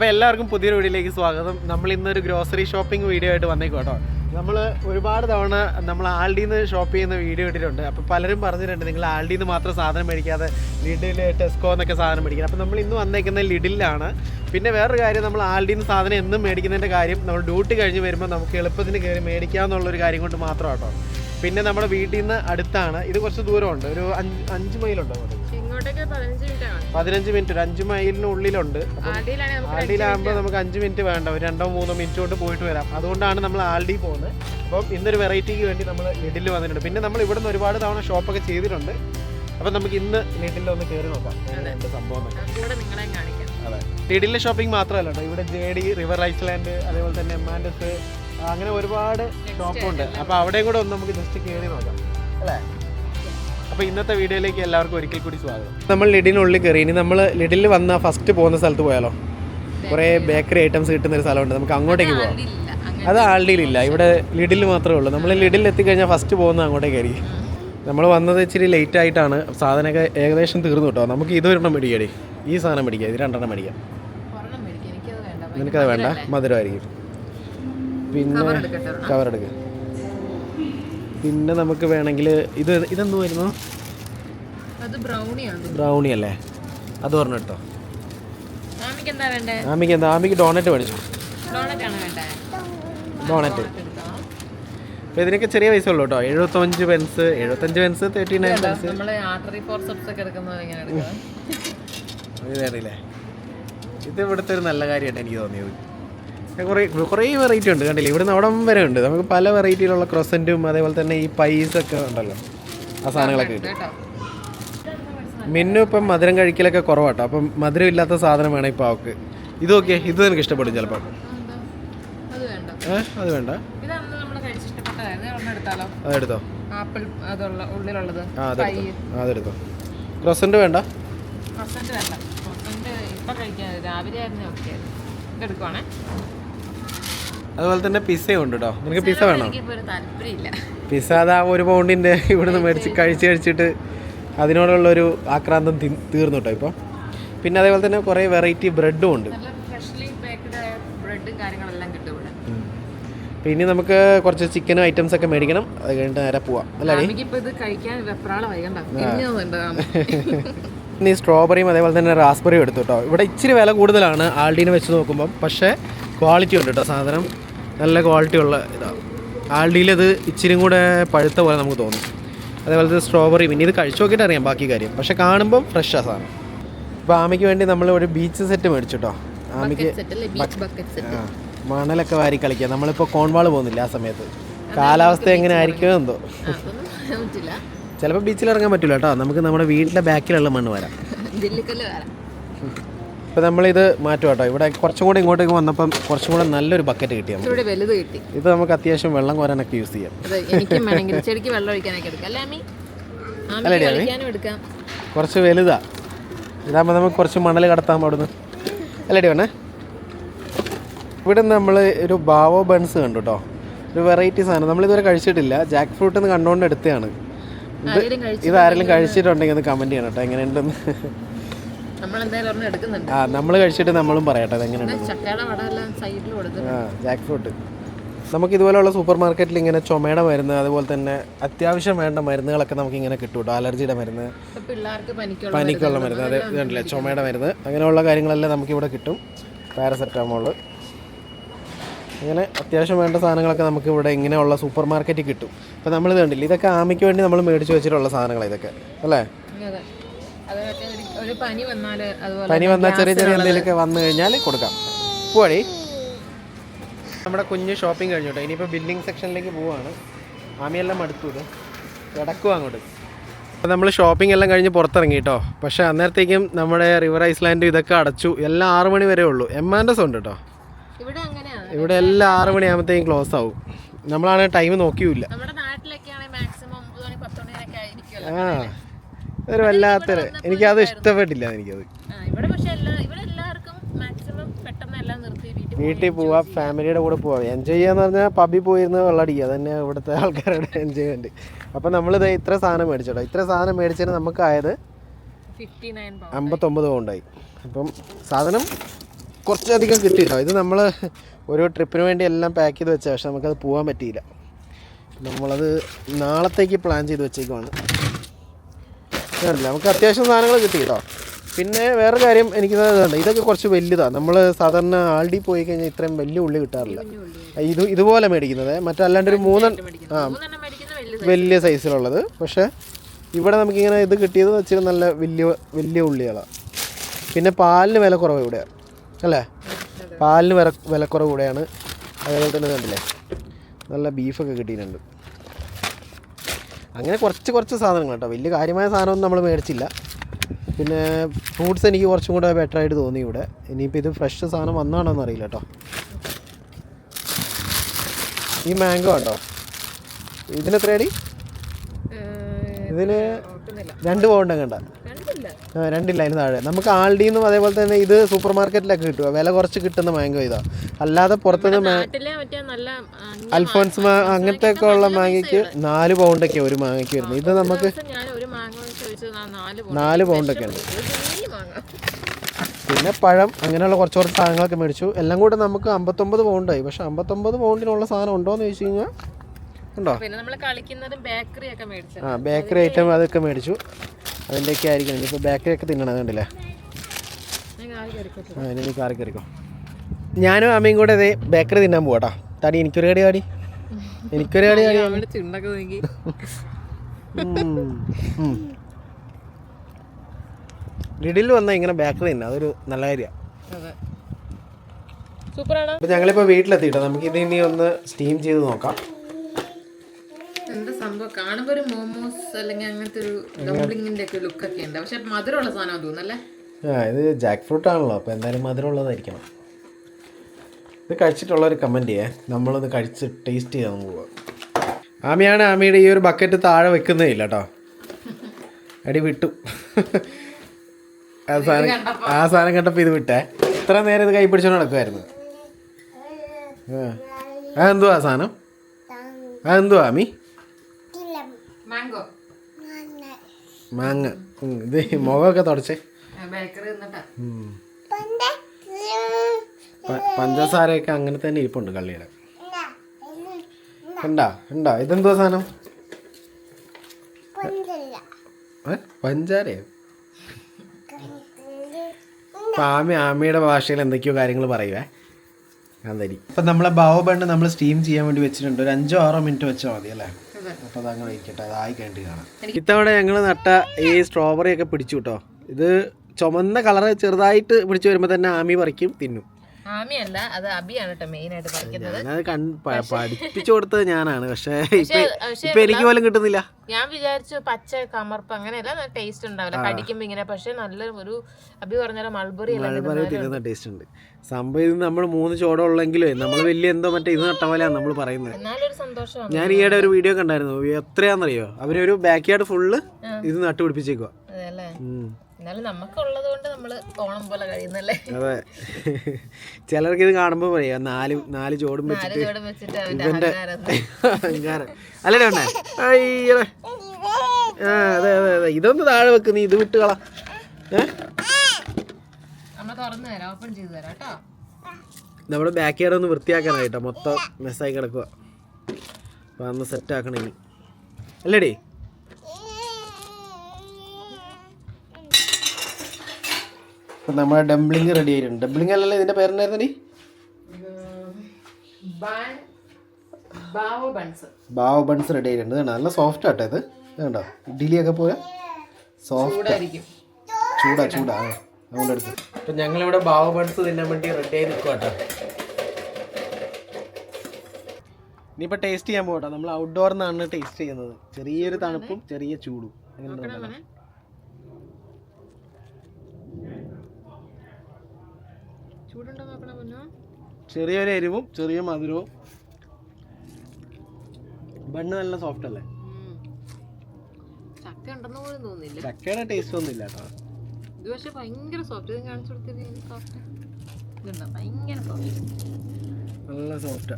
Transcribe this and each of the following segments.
അപ്പോൾ എല്ലാവർക്കും പുതിയൊരു വീഡിയോയിലേക്ക് സ്വാഗതം. നമ്മൾ ഇന്നൊരു ഗ്രോസറി ഷോപ്പിംഗ് വീഡിയോ ആയിട്ട് വന്നേക്കും കേട്ടോ. നമ്മൾ ഒരുപാട് തവണ നമ്മൾ ആൾഡിന്ന് ഷോപ്പ് ചെയ്യുന്ന വീഡിയോ ഇട്ടിട്ടുണ്ട്. അപ്പോൾ പലരും പറഞ്ഞിട്ടുണ്ട് നിങ്ങൾ ആൾഡിന്ന് മാത്രം സാധനം മേടിക്കാതെ ലിഡിൽ ടെസ്കോ എന്നൊക്കെ സാധനം മേടിക്കണം അപ്പോൾ നമ്മൾ ഇന്ന് വന്നേക്കുന്നത് ലിഡിലാണ് പിന്നെ വേറൊരു കാര്യം നമ്മൾ ആൾഡിയിൽ നിന്ന് സാധനം എന്നും മേടിക്കുന്നതിന്റെ കാര്യം നമ്മൾ ഡ്യൂട്ടി കഴിഞ്ഞ് വരുമ്പോൾ നമുക്ക് എളുപ്പത്തിന് കയറി മേടിക്കാമെന്നുള്ളൊരു കാര്യം കൊണ്ട് മാത്രം കേട്ടോ. പിന്നെ നമ്മുടെ വീട്ടിൽ നിന്ന് അടുത്താണ്. ഇത് കുറച്ച് ദൂരമുണ്ട്. ഒരു അഞ്ച് അഞ്ച് മൈലുണ്ടോ പതിനഞ്ച് മിനിറ്റ് ഒരു അഞ്ച് മൈലിനുള്ളിലുണ്ട്. ഉള്ളിലുണ്ട് ആൽഡിയിലാണെങ്കിൽ നമുക്ക് ആൽഡിയിലാകുമ്പോൾ നമുക്ക് അഞ്ച് മിനിറ്റ് വേണ്ട. ഒരു രണ്ടോ മൂന്നോ മിനിറ്റ് കൊണ്ട് പോയിട്ട് വരാം. അതുകൊണ്ടാണ് നമ്മൾ ആൽഡി പോകുന്നത്. അപ്പം ഇന്നൊരു വെറൈറ്റിക്ക് വേണ്ടി നമ്മൾ ലിഡിൽ വന്നിട്ടുണ്ട്. പിന്നെ നമ്മൾ ഇവിടെ നിന്ന് ഒരുപാട് തവണ ഷോപ്പൊക്കെ ചെയ്തിട്ടുണ്ട്. അപ്പം നമുക്ക് ഇന്ന് ലിഡിൽ ഒന്ന് കയറി നോക്കാം. സംഭവം അതെ. ലിഡിലെ ഷോപ്പിംഗ് മാത്രമല്ല കേട്ടോ. ഇവിടെ ജെ ഡി റിവർ ഐസ്ലാൻഡ് അതേപോലെ തന്നെ എമാൻഡസ് അങ്ങനെ ഒരുപാട് ഷോപ്പുണ്ട് അപ്പോൾ അവിടെയും കൂടെ ഒന്ന് നമുക്ക് ജസ്റ്റ് കയറി നോക്കാം. അല്ലേ? അപ്പോൾ ഇന്നത്തെ വീഡിയോയിലേക്ക് എല്ലാവർക്കും ഒരിക്കൽ കൂടി സ്വാഗതം. നമ്മൾ ലിഡിനുള്ളിൽ കയറി. ഇനി നമ്മൾ ലിഡിൽ വന്ന ഫസ്റ്റ് പോകുന്ന സ്ഥലത്ത് പോയാലോ? കുറേ ബേക്കറി ഐറ്റംസ് കിട്ടുന്ന ഒരു സ്ഥലമുണ്ട്. നമുക്ക് അങ്ങോട്ടേക്ക് പോകാം അത് ആൾഡിയിലില്ല ഇവിടെ ലിഡിൽ മാത്രമേ ഉള്ളൂ. നമ്മൾ ലിഡിൽ എത്തിക്കഴിഞ്ഞാൽ ഫസ്റ്റ് പോകുന്നത് അങ്ങോട്ടേക്കായിരിക്കും നമ്മൾ വന്നത് ഇച്ചിരി ലേറ്റ് ആയിട്ടാണ്. സാധനമൊക്കെ ഏകദേശം തീർന്നു കേട്ടോ. നമുക്ക് ഇതൊരെണ്ണം മേടിക്കടി. ഈ സാധനം മേടിക്കാം. ഇത് രണ്ടെണ്ണം മേടിക്കാം. നിനക്കത് വേണ്ട. മധുരമായിരിക്കും. പിന്നെ കവറെടുക്കുക എടുക്കട്ടെ കവർ എടുക്കുക പിന്നെ നമുക്ക് വേണമെങ്കിൽ ഇത് ഇതെന്തുമായിരുന്നു അത് ബ്രൗണിയാണ് ബ്രൗണി അല്ലേ? അത് പറഞ്ഞു കേട്ടോ മാമിക്ക് എന്താ വേണ്ടേ? ആമിക്ക് എന്താ? ആമിക്ക് ഡോണറ്റ് മേടിച്ചു. ഡോണറ്റ് ആണ് വേണ്ടേ? ഡോണറ്റ് അപ്പോൾ ഇതിനൊക്കെ ചെറിയ പൈസ ഉള്ളൂ കേട്ടോ. എഴുപത്തഞ്ച് പെൻസ് എഴുപത്തഞ്ച് പെൻസ് തേർട്ടി നയൻ പെൻസ് അറിയില്ലേ ഇത് ഇവിടുത്തെ ഒരു നല്ല കാര്യമായിട്ട് എനിക്ക് തോന്നിയത്. കുറേ കുറേ വെറൈറ്റി ഉണ്ട് കണ്ടില്ലേ? ഇവിടുന്ന് അവിടം വരെ ഉണ്ട്. നമുക്ക് പല വെറൈറ്റിയിലുള്ള ക്രൊസന്റും അതേപോലെ തന്നെ ഈ പൈസ ഒക്കെ ഉണ്ടല്ലോ. ആ സാധനങ്ങളൊക്കെ കിട്ടും. മിന്നു ഇപ്പം മധുരം കഴിക്കലൊക്കെ കുറവാട്ടോ. അപ്പം മധുരം ഇല്ലാത്ത സാധനം വേണം ഇപ്പോൾ അവൾക്ക് ഇത് ഓക്കെ ഇത് എനിക്ക് ഇഷ്ടപ്പെടും ചിലപ്പോൾ എന്താ? അത് വേണ്ട. ഏഹ് അത് വേണ്ട. അതെടുത്തോ? ആപ്പിൾ അതുള്ള ഉള്ളിലുള്ളത്. ആ അതെടുത്തോ. അതെടുത്തോ. ക്രൊസന്റ് വേണ്ട? ക്രോസന്റ് വേണ്ട. ക്രോസന്റ് ഇപ്പൊ കഴിക്കാൻ രാവിലെ ആയിരുന്നു ഓക്കെ ഇതെടുക്കുവാണേ അതുപോലെ തന്നെ പിസ്സയും ഉണ്ട് കേട്ടോ നിനക്ക് പിസ്സ വേണോ? പിസ അതാ ഒരു പൗണ്ടിന്റെ ഇവിടുന്ന് മേടിച്ച് കഴിച്ച് കഴിച്ചിട്ട് അതിനോടുള്ള ഒരു ആക്രാന്തം തീർന്നു കേട്ടോ ഇപ്പോൾ പിന്നെ അതേപോലെ തന്നെ കുറേ വെറൈറ്റി ബ്രെഡും ഉണ്ട്. പിന്നെ നമുക്ക് കുറച്ച് ചിക്കനും ഐറ്റംസ് ഒക്കെ മേടിക്കണം. അത് കഴിഞ്ഞിട്ട് നേരെ പോവാം. അല്ലേ ഇനി സ്ട്രോബെറിയും അതേപോലെ തന്നെ റാസ്ബെറിയും എടുത്തു കേട്ടോ ഇവിടെ ഇച്ചിരി വില കൂടുതലാണ് ആൾഡീനെ വെച്ച് നോക്കുമ്പോൾ പക്ഷേ ക്വാളിറ്റി ഉണ്ട് കേട്ടോ സാധനം. നല്ല ക്വാളിറ്റി ഉള്ള ഇതാണ് ആൾഡിയിൽ ഇത് ഇച്ചിരി കൂടെ പഴുത്ത പോലെ നമുക്ക് തോന്നും. അതേപോലെ സ്ട്രോബെറി പിന്നെ ഇത് കഴിച്ചു നോക്കിയിട്ട് അറിയാം ബാക്കി കാര്യം. പക്ഷേ കാണുമ്പം ഫ്രഷാണ് സാധനം. ഇപ്പോൾ ആമയ്ക്ക് വേണ്ടി നമ്മൾ ഒരു ബീച്ച് സെറ്റ് മേടിച്ചു കേട്ടോ ആമയ്ക്ക് മണലൊക്കെ വാരി കളിക്കുക. നമ്മളിപ്പോൾ കോൺവാൾ പോകുന്നില്ല ആ സമയത്ത്? കാലാവസ്ഥ എങ്ങനെ ആയിരിക്കുമോ എന്തോ? ചിലപ്പോൾ ബീച്ചിൽ ഇറങ്ങാൻ പറ്റില്ല കേട്ടോ നമുക്ക് നമ്മുടെ വീടിന്റെ ബാക്കിലുള്ള മണ്ണ് വരാം. ഇപ്പോൾ നമ്മളിത് മാറ്റും കേട്ടോ ഇവിടെ കുറച്ചും കൂടി ഇങ്ങോട്ടേക്ക് വന്നപ്പം കുറച്ചും കൂടെ നല്ലൊരു ബക്കറ്റ് കിട്ടി നമുക്ക്. ഇവിടെ വലുത് കിട്ടി. ഇത് നമുക്ക് അത്യാവശ്യം വെള്ളം കോരാനൊക്കെ യൂസ് ചെയ്യാം. ചെടിക്ക് വെള്ളം ഒഴിക്കാനൊക്കെ എടുക്കാം. കുറച്ച് വലുതാ. ഇതാകുമ്പോൾ നമുക്ക് കുറച്ച് മണൽ കടത്താം അവിടുന്ന് അല്ലടി വേണേ ഇവിടെ നമ്മൾ ഒരു ബാവോ ബൺസ് കണ്ടു കേട്ടോ ഒരു വെറൈറ്റി സാധനം. നമ്മളിതുവരെ കഴിച്ചിട്ടില്ല. ജാക്ക് ഫ്രൂട്ട് എന്ന് കണ്ടുകൊണ്ട് എടുത്തതാണ്. ഇത് ആരെങ്കിലും കഴിച്ചിട്ടുണ്ടെങ്കിൽ ഒന്ന് കമന്റ് ചെയ്യണം കേട്ടോ. എങ്ങനെയുണ്ടെന്ന് നമ്മൾ എന്തായാലും ഒരെണ്ണം എടുക്കുന്നുണ്ട് ആ നമ്മൾ കഴിച്ചിട്ട് നമ്മളും പറയട്ടെ ആ ജാക്ക് ഫ്രൂട്ട് നമുക്ക് ഇതുപോലെയുള്ള സൂപ്പർ മാർക്കറ്റിൽ ഇങ്ങനെ ചുമയുടെ മരുന്ന് അതുപോലെ തന്നെ അത്യാവശ്യം വേണ്ട മരുന്നുകളൊക്കെ നമുക്ക് ഇങ്ങനെ കിട്ടും കേട്ടോ. അലർജിയുടെ മരുന്ന് പനിക്കുള്ള മരുന്ന് അത് ഇതുണ്ടല്ലേ ചുമയുടെ മരുന്ന് അങ്ങനെയുള്ള കാര്യങ്ങളെല്ലാം നമുക്ക് ഇവിടെ കിട്ടും. പാരസെറ്റമോൾ അങ്ങനെ അത്യാവശ്യം വേണ്ട സാധനങ്ങളൊക്കെ നമുക്ക് ഇവിടെ ഇങ്ങനെയുള്ള സൂപ്പർ മാർക്കറ്റിൽ കിട്ടും. അപ്പോൾ നമ്മൾ ഇത് കണ്ടില്ല ഇതൊക്കെ ആമയ്ക്ക് വേണ്ടി നമ്മൾ മേടിച്ച് വെച്ചിട്ടുള്ള സാധനങ്ങളാണ് ഇതൊക്കെ അല്ലേ? പനി വന്നാൽ അതുപോലെ പനി വന്നാൽ ചെറിയ ചെറിയ എന്തെങ്കിലുമൊക്കെ വന്നു കഴിഞ്ഞാൽ കൊടുക്കാം. പോയി നമ്മുടെ കുഞ്ഞ് ഷോപ്പിംഗ് കഴിഞ്ഞു കേട്ടോ. ഇനിയിപ്പോൾ ബില്ലിംഗ് സെക്ഷനിലേക്ക് പോവാണ്. ആമിയെല്ലാം മടുത്തു ഇത്. കിടക്കുക അങ്ങോട്ട്. അപ്പോൾ നമ്മൾ ഷോപ്പിംഗ് എല്ലാം കഴിഞ്ഞ് പുറത്തിറങ്ങി കേട്ടോ. പക്ഷേ അന്നേരത്തേക്കും നമ്മുടെ റിവർ ഐസ്ലാൻഡ് ഇതൊക്കെ അടച്ചു. എല്ലാം ആറ് മണി വരെ ഉള്ളൂ. എം ആൻഡസ് ഉണ്ട് കേട്ടോ. ഇവിടെ എല്ലാം ആറ് മണിയാകുമ്പോഴത്തേക്കും ക്ലോസ് ആവും. നമ്മളാണെങ്കിൽ ടൈം നോക്കിയില്ല നമ്മുടെ നാട്ടിലൊക്കെ ആണെങ്കിൽ മാക്സിമം ഒമ്പത് മണി പത്ത് മണിയൊക്കെ ആയിരിക്കുമല്ലോ. ആ. ഒരു വല്ലാത്തൊരു എനിക്കത് ഇഷ്ടപ്പെട്ടില്ല എനിക്കത്. ആ, ഇവിടെ പക്ഷെ എല്ലാ ഇവിടെ എല്ലാവർക്കും മാക്സിമം പെട്ടെന്ന് എല്ലാം നിർത്തി വീട്ടിൽ പോവാ ഫാമിലിയുടെ കൂടെ പോവാം. എൻജോയ് ചെയ്യാന്ന് പറഞ്ഞാൽ പബ്ബിൽ പോയിരുന്ന് വെള്ളടിക്കുക. അതന്നെ ഇവിടുത്തെ ആൾക്കാരുടെ എൻജോയ്മെന്റ് അപ്പം നമ്മളിത് ഇത്ര സാധനം മേടിച്ചോ ഇത്ര സാധനം മേടിച്ചതിന് നമുക്കായത് അമ്പത്തൊമ്പത് പൗണ്ടായി. അപ്പം സാധനം കുറച്ചധികം കിട്ടിയിട്ടോ. ഇത് നമ്മൾ ഒരു ട്രിപ്പിന് വേണ്ടി എല്ലാം പാക്ക് ചെയ്ത് വെച്ചാൽ പക്ഷെ നമുക്കത് പോകാൻ പറ്റിയില്ല. നമ്മളത് നാളത്തേക്ക് പ്ലാൻ ചെയ്ത് വെച്ചേക്കുവാണ്. കണ്ടില്ലേ നമുക്ക് അത്യാവശ്യം സാധനങ്ങൾ കിട്ടി കേട്ടോ. പിന്നെ വേറെ കാര്യം എനിക്ക് ഇതുണ്ട്. ഇതൊക്കെ കുറച്ച് വലുതാണ് നമ്മൾ സാധാരണ ആൾഡി പോയി കഴിഞ്ഞാൽ ഇത്രയും വലിയ ഉള്ളി കിട്ടാറില്ല. ഇത് ഇതുപോലെ മേടിക്കുന്നത്. മറ്റല്ലാണ്ട് ഒരു മൂന്ന് ആ വലിയ വലിയ സൈസിലുള്ളത്. പക്ഷേ ഇവിടെ നമുക്കിങ്ങനെ ഇത് കിട്ടിയത് വെച്ചിട്ട് നല്ല വലിയ വലിയ ഉള്ളികളാണ് പിന്നെ പാലിന് വില കുറവ് ഇവിടെയാണ് അല്ലേ? പാലിന് വില വിലക്കുറവ് ഇവിടെയാണ്. അതേപോലെ തന്നെ കണ്ടില്ലേ? നല്ല ബീഫൊക്കെ കിട്ടിയിട്ടുണ്ട്. അങ്ങനെ കുറച്ച് കുറച്ച് സാധനങ്ങൾ കേട്ടോ. വലിയ കാര്യമായ സാധനമൊന്നും നമ്മൾ മേടിച്ചില്ല. പിന്നെ ഫ്രൂട്ട്സ് എനിക്ക് കുറച്ചും കൂടെ ബെറ്റർ ആയിട്ട് തോന്നി ഇവിടെ. ഇനിയിപ്പോൾ ഇത് ഫ്രഷ് സാധനം വന്നാണോ എന്ന് അറിയില്ല കേട്ടോ. ഈ മാംഗോ ഉണ്ടോ ഇതിന് എത്രയാടി ഇതിന് രണ്ട് പൗണ്ട് കണ്ട രണ്ടില്ല. അതിന് താഴെ. നമുക്ക് ആൾഡിന്നും അതേപോലെ തന്നെ ഇത് സൂപ്പർ മാർക്കറ്റിലൊക്കെ കിട്ടുക വില കുറച്ച് കിട്ടുന്ന മാംഗോ ഇതാ. അല്ലാതെ പുറത്തുനിന്ന് അൽഫോൺസ് മാ അങ്ങനത്തെ ഒക്കെ ഉള്ള മാങ്ങയ്ക്ക് നാല് പൗണ്ടൊക്കെ ഒരു മാങ്ങയ്ക്ക് വരുന്നത്. ഇത് നമുക്ക് നാല് പോണം. നാല് പൗണ്ടൊക്കെ ഉണ്ട്. പിന്നെ പഴം അങ്ങനെയുള്ള കുറച്ച് കുറച്ച് സാധനങ്ങളൊക്കെ മേടിച്ചു. എല്ലാം കൂടെ നമുക്ക് അമ്പത്തൊമ്പത് പൗണ്ടായി. പക്ഷെ അമ്പത്തൊമ്പത് പൗണ്ടിനുള്ള സാധനം ഉണ്ടോ? എന്ന് ചോദിച്ചു കഴിഞ്ഞാൽ ഉണ്ടോ ആ ബേക്കറി ഐറ്റം അതൊക്കെ മേടിച്ചു. അതിന്റെയൊക്കെ ആയിരിക്കണം ഇപ്പോൾ ബേക്കറി ഒക്കെ തിന്നണം കണ്ടില്ലേ? ആ ഇനി കാറി കയറിക്കോ ഞാനും അമ്മയും കൂടെ അതേ ബേക്കറി തിന്നാൻ പോവാട്ടാ താടി എനിക്കൊരു കടി കാടി എനിക്കൊരു കടി നോക്കി. ലിഡിൽ വന്നാൽ ഇങ്ങനെ ബാക്കിൽ തന്നെ അതൊരു നല്ല കാര്യമാണ് അതെ. സൂപ്പറാണ്. വീട്ടിലെത്തിട്ടോ നമുക്ക് ഇത് ഇനി ഒന്ന് സ്റ്റീം ചെയ്ത് നോക്കാം. എന്താ സംഭവം? കാണുമ്പോ ഒരു മോമോസ് അല്ലെങ്കിൽ അങ്ങനത്തെ ഒരു ഡംപ്ലിങ്ങിന്റെ ഒക്കെ ലുക്ക് ഒക്കെ ഉണ്ട്. പക്ഷെ മധുരമുള്ള സാധനം തോന്നുന്നല്ലേ ആ ഇത് ജാക്ക് ഫ്രൂട്ട് ആണല്ലോ. അപ്പൊ എന്തായാലും മധുരമുള്ളതായിരിക്കണം. ഇത് കഴിച്ചിട്ടുള്ളവർ കമന്റ് ചെയ്യേ നമ്മളൊന്ന് കഴിച്ച് ടേസ്റ്റ് ചെയ്യാൻ പോവുക പോവാം. ആമിയാണ് ആമിയുടെ ഈ ഒരു ബക്കറ്റ് താഴെ വെക്കുന്നേ ഇല്ല കേട്ടോ അടി വിട്ടു. ആ സാധനം ആ സാധനം കണ്ടപ്പോൾ ഇത് വിട്ടേ. ഇത്ര നേരം ഇത് കൈ പിടിച്ചോണ്ട് നടക്കുമായിരുന്നു ആ. അതെന്തുവാ ആ സാധനം? അതെന്തുവാ ആമി? മാംഗോ. മാങ്ങ. ഇത് മുഖമൊക്കെ തുടച്ചേ. ബേക്കറി പഞ്ചസാരയൊക്കെ അങ്ങനെ തന്നെ ഇരിപ്പുണ്ട് കള്ളിയുടെ ഉണ്ടാ ഉണ്ടാ ഇതെന്തോ സാധനം? പഞ്ചാരയോ? അപ്പം ആമി ആമിയുടെ ഭാഷയിൽ എന്തൊക്കെയോ കാര്യങ്ങൾ പറയുവേ ഞാൻ തരി. അപ്പം നമ്മളെ ബാവ നമ്മൾ സ്റ്റീം ചെയ്യാൻ വേണ്ടി വെച്ചിട്ടുണ്ട്. ഒരു അഞ്ചോ ആറോ മിനിറ്റ് വെച്ചാൽ മതി അല്ലേ. അപ്പോൾ അതങ്ങനെ ഇരിക്കട്ടെ അതായി കഴിഞ്ഞിട്ട് കാണാം. ഇത്തവണ ഞങ്ങൾ നട്ട ഈ സ്ട്രോബെറി ഒക്കെ പിടിച്ചു കേട്ടോ. ഇത് ചുമന്ന കളറ് ചെറുതായിട്ട് പിടിച്ചു വരുമ്പോൾ തന്നെ ആമി പറിക്കും തിന്നും. ആമിയല്ല അത് അബിയാണ് കേട്ടോ മെയിൻ ആയിട്ട് കൺ പഠിപ്പിച്ചു കൊടുത്തത് ഞാനാണ്. പക്ഷേ എനിക്ക് പോലും കിട്ടുന്നില്ല. ഞാൻ വിചാരിച്ചു പച്ച കമർപ്പ് അങ്ങനെയല്ല ടേസ്റ്റ് ഉണ്ടാവില്ല. കടിക്കുമ്പോ ഇങ്ങനെ പക്ഷെ നല്ല ഒരു അബി പറഞ്ഞ മൾബറി മൾബറി തിന്നുന്ന ടേസ്റ്റ് ഉണ്ട്. സംഭവം ഇത് നമ്മൾ മൂന്ന് ചോടം ഉള്ളെങ്കിലേ നമ്മൾ വലിയ എന്തോ മറ്റേ ഇത് നട്ട പോലെയാണ് നമ്മൾ പറയുന്നത്. ഞാൻ ഈയിടെ ഒരു വീഡിയോ കണ്ടായിരുന്നു. എത്രയാണെന്നറിയോ അവരൊരു ബാക്ക് യാർഡ് ഫുള്ള് ഇത് നട്ടുപിടിപ്പിച്ചേക്കുക എന്നാലും നമുക്കുള്ളത് കൊണ്ട് നമ്മൾ ഓണം പോലെ കഴിയുന്നല്ലേ? അതെ. ചിലർക്ക് ഇത് കാണുമ്പോൾ പറയാം നാല് നാല് ചോടും വെച്ചിട്ട് ഇവന്റെ അഹങ്കാരം അല്ലേ വേണ്ടേ അയ്യേ ആ അതെ അതെ അതെ. ഇതൊന്ന് താഴെ വെക്ക് നീ ഇത് വിട്ടുകള നമ്മൾ നമ്മുടെ ബാക്ക് യാർഡ് ഒന്ന് വൃത്തിയാക്കാനായിട്ടോ മൊത്തം മെസ്സായി കിടക്കുക അപ്പോൾ അന്ന് സെറ്റ് ആക്കണം ഇനി. അല്ലേടി? അപ്പം നമ്മുടെ ഡംപ്ലിങ് റെഡി ആയിട്ടുണ്ട്. ഡംപ്ലിങ് അല്ലല്ലോ ഇതിന്റെ നീ bao buns. Bao buns ready ആയിട്ടുണ്ട്. കണ്ടോ നല്ല സോഫ്റ്റ് ആട്ടോ ഇത്. കണ്ടോ ഇഡ്ഡലിയൊക്കെ പോലെ? സോഫ്റ്റ് ചൂടാ ചൂടാ. ആ, അതുകൊണ്ട് എടുത്ത്. അപ്പം ഞങ്ങളിവിടെ ബാവ് ബൺസ് തിന്നാൻ വേണ്ടി റെഡി ആയി നിൽക്കും കേട്ടോ ഇനിയിപ്പോൾ ടേസ്റ്റ് ചെയ്യാൻ പോകട്ടോ നമ്മൾ ഔട്ട്ഡോറിൽ നിന്നാണ് ടേസ്റ്റ് ചെയ്യുന്നത്. ചെറിയൊരു തണുപ്പും ചെറിയ ചൂടും. അങ്ങനെ ചെറിയൊരു എരിവും ചെറിയ മധുരവും. ബണ്ണ് നല്ല സോഫ്റ്റ് അല്ലേ? ചക്കയുടെ ടേസ്റ്റ് ഒന്നും ഇല്ല കേട്ടോ. ഇത് പക്ഷെ ഭയങ്കര സോഫ്റ്റ് ഇത് കാണിച്ചു കൊടുത്തത് സോഫ്റ്റ് ഇതുണ്ടോ? ഭയങ്കര നല്ല സോഫ്റ്റ്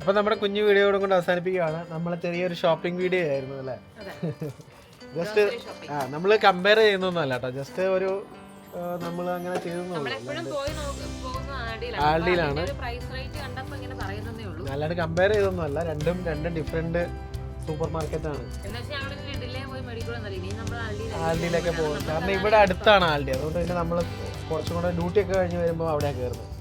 അപ്പോൾ നമ്മുടെ കുഞ്ഞു വീഡിയോയോടും കൊണ്ട് അവസാനിപ്പിക്കുകയാണ്. നമ്മളെ ചെറിയൊരു ഷോപ്പിംഗ് വീഡിയോ ആയിരുന്നു അല്ലേ? ജസ്റ്റ് ആ നമ്മൾ കമ്പയർ ചെയ്യുന്നൊന്നുമല്ല കേട്ടോ. ജസ്റ്റ് ഒരു നമ്മൾ അങ്ങനെ ആൽഡിയിലാണ്. അല്ലാണ്ട് കമ്പയർ ചെയ്തൊന്നുമല്ല. രണ്ടും രണ്ടും ഡിഫറെന്റ് സൂപ്പർ മാർക്കറ്റ് ആണ്. ആൽഡിയിലൊക്കെ പോകും കാരണം ഇവിടെ അടുത്താണ് ആൽഡി അതുകൊണ്ട് പിന്നെ നമ്മൾ കുറച്ചും കൂടെ ഡ്യൂട്ടി ഒക്കെ കഴിഞ്ഞ് വരുമ്പോൾ അവിടെയാണ് കയറുന്നത്